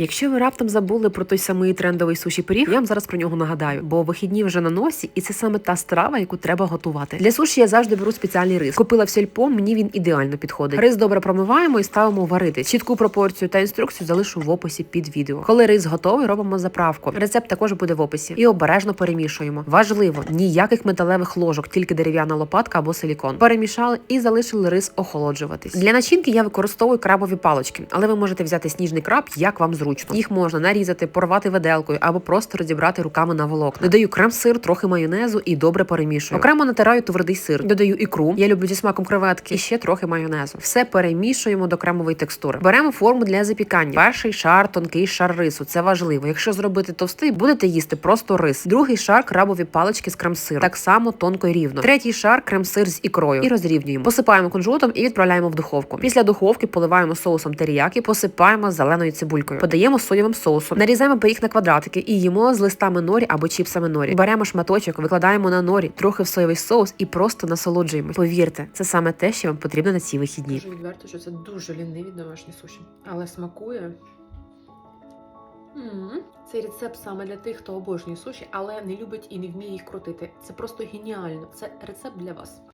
Якщо ви раптом забули про той самий трендовий суші пиріг, я вам зараз про нього нагадаю, бо вихідні вже на носі, і це саме та страва, яку треба готувати. Для суші я завжди беру спеціальний рис. Купила в сільпо, мені він ідеально підходить. Рис добре промиваємо і ставимо варити. Чітку пропорцію та інструкцію залишу в описі під відео. Коли рис готовий, робимо заправку. Рецепт також буде в описі. І обережно перемішуємо. Важливо, ніяких металевих ложок, тільки дерев'яна лопатка або силікон. Перемішали і залишили рис охолоджуватись. Для начинки я використовую крабові палочки, але ви можете взяти сніжний краб, як вам зручно. Їх можна нарізати, порвати виделкою або просто розібрати руками на волокна. Додаю крем-сир, трохи майонезу і добре перемішую. Окремо натираю твердий сир. Додаю ікру. Я люблю зі смаком креветки і ще трохи майонезу. Все перемішуємо до кремової текстури. Беремо форму для запікання. Перший шар, тонкий шар рису. Це важливо. Якщо зробити товстий, будете їсти просто рис. Другий шар крабові палички з крем-сиром. Так само тонко і рівно. Третій шар крем-сир з ікрою і розрівнюємо. Посипаємо кунжутом і відправляємо в духовку. Після духовки поливаємо соусом теріякі, посипаємо зеленою цибулькою. Подаємо соєвим соусом. Нарізаємо пиріг на квадратики і їмо з листами норі або чіпсами норі. Беремо шматочок, викладаємо на норі, трохи в соєвий соус і просто насолоджуємось. Повірте, це саме те, що вам потрібно на ці вихідні. Дуже відверто, що це дуже ліниві домашні суші. Але смакує. Цей рецепт саме для тих, хто обожнює суші, але не любить і не вміє їх крутити. Це просто геніально. Це рецепт для вас.